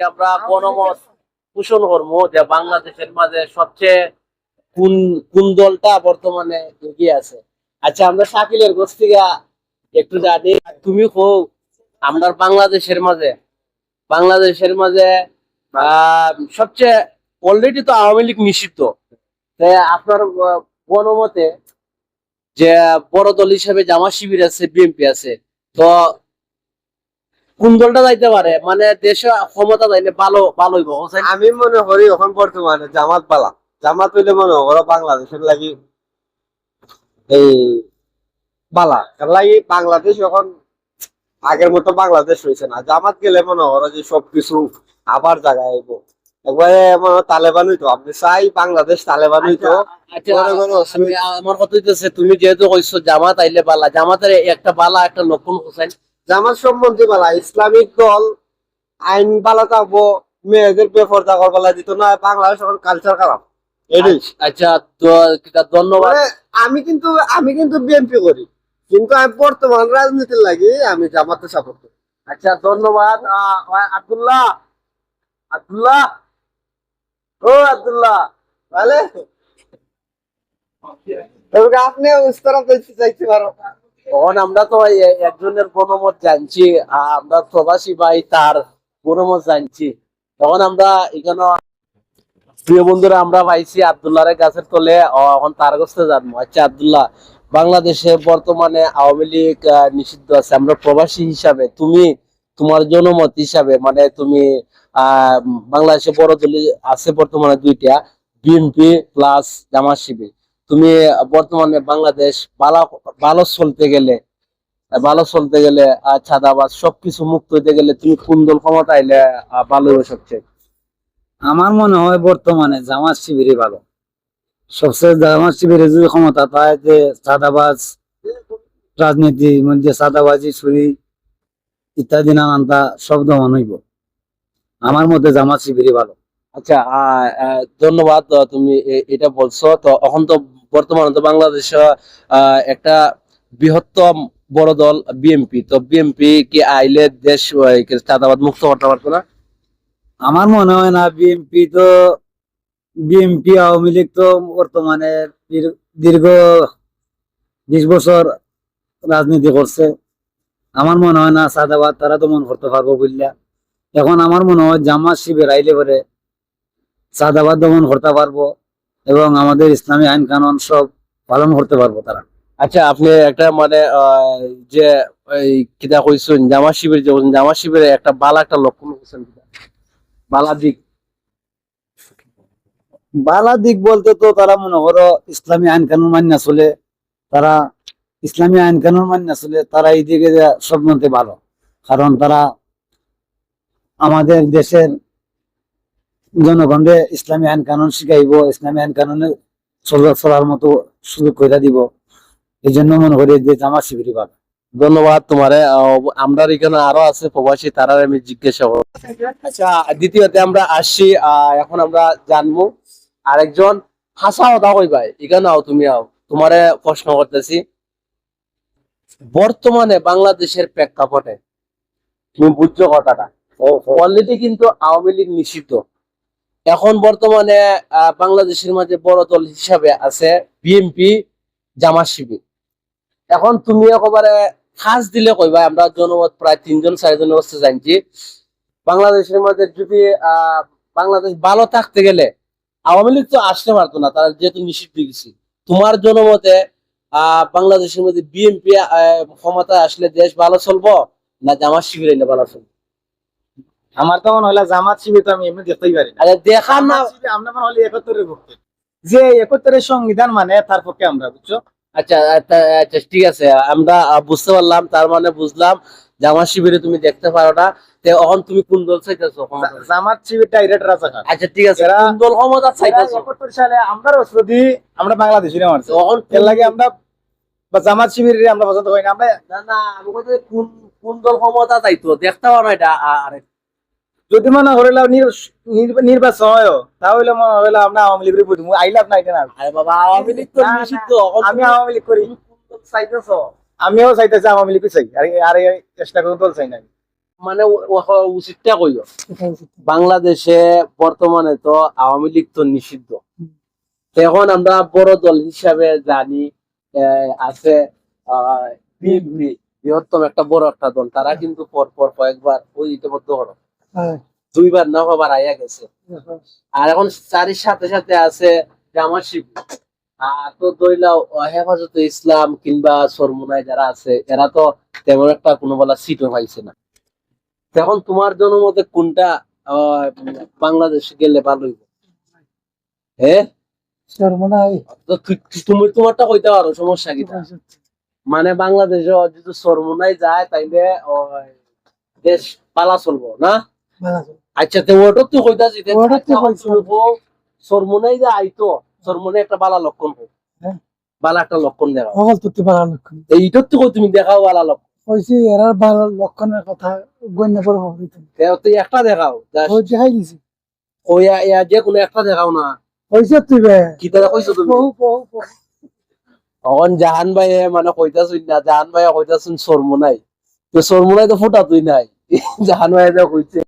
আমরা গণমত পোষণ করব যে বাংলাদেশের মাঝে সবচেয়ে কোন কোন দলটা বর্তমানে এগিয়ে আছে। আচ্ছা আমরা শাকিলের গোষ্ঠ থেকে একটু জানি। তুমি হোক আমরা বাংলাদেশের মাঝে বাংলাদেশের মাঝে আহ, সবচেয়ে অলরেডি তো আওয়ামী লীগ নিষিদ্ধ। আপনার গণমতে যে বড় দল হিসেবে জামা শিবির আছে বিএনপি আছে তো কোন দলটা যাইতে পারে মানে দেশে ক্ষমতা যাইলে ভালো ভালো হইব আমি মনে করি এখন বর্তমানে জামাত পালা জামাত হইলে মনে করো বাংলাদেশের লাগি এই বালা। লাগি বাংলাদেশ এখন আগের মতো বাংলাদেশ হয়েছে না। জামাত গেলে মনে করো যে সবকিছু আবার জায়গায় আইব। একবারে মনে তালেবান হইতো। আপনি চাই বাংলাদেশ তালেবান হইতো। আচ্ছা করো আমি আমার কথা হইতেছে তুমি যেহেতু কইছো জামাত আইলে বালা। জামাতের একটা বালা একটা লক্ষণ হোসেন। জামাত সম্বন্ধে বালা ইসলামিক দল আইন বালা থাকব মেয়েদের বেফর্দা করবালা দিত না বাংলাদেশ কালচার খারাপ। আচ্ছা ধন্যবাদ। মানে আমি কিন্তু আমি কিন্তু বিএনপি করি কিন্তু আমি বর্তমান রাজনীতির লাগি আমি জামাতে সাপোর্ট করি। আচ্ছা ধন্যবাদ। আব্দুল্লাহ আব্দুল্লাহ ও আব্দুল্লাহ। তবে আপনি উস্তরা চাইতে পারো তখন আমরা তো একজনের গণমত জানছি আমরা প্রবাসী ভাই তার গণমত জানছি। তখন আমরা এখানে, প্রিয় বন্ধুরা, আমরা পাইছি আবদুল্লাহর গাছের তলে এখন তার কাছে জানব আচ্ছা আবদুল্লাহ, বাংলাদেশে বর্তমানে আওয়ামী লীগ নিষিদ্ধ আছে। আমরা প্রবাসী হিসাবে, তুমি তোমার জনমত হিসাবে মানে তুমি, আহ, বাংলাদেশে বড় দল আছে বর্তমানে দুইটা, বিএনপি প্লাস জামাত শিবির। তুমি বর্তমানে বাংলাদেশ ভালো ভালো চলতে গেলে ভালো চলতে গেলে ছাদাবাজ সবকিছু মুক্ত হইতে গেলে তুমি কোন দল ক্ষমতা আইলে ভালো হবে সবচেয়ে? আমার মনে হয় বর্তমানে জামাত শিবিরই ভালো। সবচেয়ে জামাত শিবিরের যদি ক্ষমতা পায় যে রাজনীতির মধ্যে সাদাবাজি ছুরি ইত্যাদি নানানটা সব দমন হইব। আমার মতে জামাত শিবিরই ভালো। আচ্ছা ধন্যবাদ তুমি এটা বলছো। তো এখন তো বর্তমানে তো বাংলাদেশ একটা বৃহত্তম বড় দল বিএনপি। তো বিএনপি কি আইলে দেশ চাঁদাবাদ, মুক্ত করতে পারতো না? আমার মনে হয় না, বিএনপি তো, বিএনপি আওয়ামী লীগ তো বর্তমানে দীর্ঘ বিশ বছর রাজনীতি করছে। আমার মনে হয় না সাদাবাদ তারা দমন করতে পারব বুঝলা এখন আমার মনে হয় জামাত শিবির আইলে পরে সাদাবাদ দমন করতে পারব। এবং আমাদের ইসলামী আইন কানুন সব পালন করতে পারব তারা। আচ্ছা আপনি একটা মানে যে কিতা কইছেন জামা শিবির যে জামা শিবিরে একটা বালা একটা লক্ষণ কইছেন? বালা দিক। বালা দিক বলতে তো তারা মনে করো ইসলামী আইন কানুন মান্য চলে তারা ইসলামী আইন কানুন মান্য চলে তারা এই দিকে সব মধ্যে ভালো। কারণ তারা আমাদের দেশের জনগণকে ইসলামী আইন কানুন শিখাইব ইসলামী আইন কানুনে চলা চলার মতো সুযোগ করে দিব। এই জন্য মনে করি যে জামা শিবিরই ভালো। ধন্যবাদ তোমারে। আমরা এখানে আরও আছে প্রবাসী তারা আমি জিজ্ঞাসা করব। আচ্ছা দ্বিতীয়তে আমরা আসছি এখন আমরা জানব আরেকজন হাসা কথা কই ভাই এখানে আও তুমি আও। তোমারে প্রশ্ন করতেছি বর্তমানে বাংলাদেশের প্রেক্ষাপটে তুমি বুঝছ কথাটা। অলরেডি কিন্তু আওয়ামী লীগ নিষিদ্ধ। এখন বর্তমানে বাংলাদেশের মাঝে বড় দল হিসাবে আছে বিএনপি জামাত শিবির। এখন তুমি একেবারে খাস দিলে কইবা আমরা জনমত প্রায় তিনজন, চারজনের কাছে জানছি। বাংলাদেশের মধ্যে যদি বাংলাদেশ ভালো থাকতে গেলে, আওয়ামী লীগ তো আসতে পারতো না, তারা যেহেতু নিষিদ্ধ গেছি। তোমার জনমতে বাংলাদেশের মধ্যে বিএনপি ক্ষমতায় আসলে দেশ ভালো চলবো না জামাত শিবির ভালো চলবো? আমার তো মনে হলো জামাত শিবির তো আমি এমনি দেখতেই পারি না। আচ্ছা দেখার না আমরা মনে হলো একাত্তরের পক্ষে যে একাত্তরের সংবিধান মানে তার পক্ষে আমরা বুঝছ? আচ্ছা আচ্ছা আচ্ছা, ঠিক আছে। আমরা বুঝতে পারলাম তার মানে বুঝলাম জামাত শিবিরে তুমি দেখতে পারো না। এখন তুমি কোন দল চাইতেছো? জামাত শিবির ডাইরেক্ট রাজা খান আচ্ছা ঠিক আছে। কোন দল ক্ষমতা চাইতেছো? একাত্তর সালে আমরা রসদি আমরা বাংলাদেশিরা মারছি তখন এর লাগে আমরা বা জামাত শিবির আমরা পছন্দ করি না আমরা না না আমি কোন কোন দল ক্ষমতা চাইতো? দেখতে পারো না এটা আর যদি মনে নির- নির্বাচন হয় তাহলে মনে হইল আমরা আওয়ামী লীগের বুঝি আইলাম না এটা আরে বাবা আওয়ামী লীগ তো নিষিদ্ধ আমি আওয়ামী লীগ করি। কোন আমিও চাইতেছি আওয়ামী লীগ চাই। আর আর চেষ্টা করে দল চাই না মানে উচিতটা কইও বাংলাদেশে বর্তমানে তো আওয়ামী লীগ তো নিষিদ্ধ। এখন আমরা বড় দল হিসাবে জানি আছে বৃহত্তম একটা বড় একটা দল। তারা কিন্তু পর পর কয়েকবার ওই ইতিমধ্য হলো। দুইবার না হবার আইয়া গেছে। আর এখন চারির সাথে সাথে আছে আর তো দইলা হেফাজতে ইসলাম কিংবা সরমুনায় যারা আছে এরা তো তেমন একটা কোনো বলা সিটও পাইছে না। এখন তোমার জনমতে কোনটা আহ, বাংলাদেশে গেলে ভালো হইব? হ্যাঁ তুমি তোমারটা কইতে পারো সমস্যা কি মানে বাংলাদেশে যদি সরমুনায় যায় তাইলে দেশ পালা চলবো না? আচ্ছা তো ওটা তো কইতাছি যে ওটার তো এখন কইতাছি। শুনব যে আইতো সরমুনাই একটা বালা লক্ষণ হ্যাঁ। বালা একটা লক্ষণ দেখাও। অকল পারার লক্ষণ। কই তুমি দেখাও বালা লক্ষণ। হয়েছে এরার ভালো লক্ষণের কথা গণ্য করে হবে তুই একটা দেখাও just ওই দেখাই দিছি? ওই ইয়া- যে কোনো একটা দেখাও না। হয়েছে তুই বে। কি দাদা কইছো তুমি? বহু। জাহান ভাই মানে কইতাছুন না জাহান ভাই কইতাছুন সরমুনাই। তো সরমুনাই তো ফুটা তুই নাই। জাহান ভাই কইছে।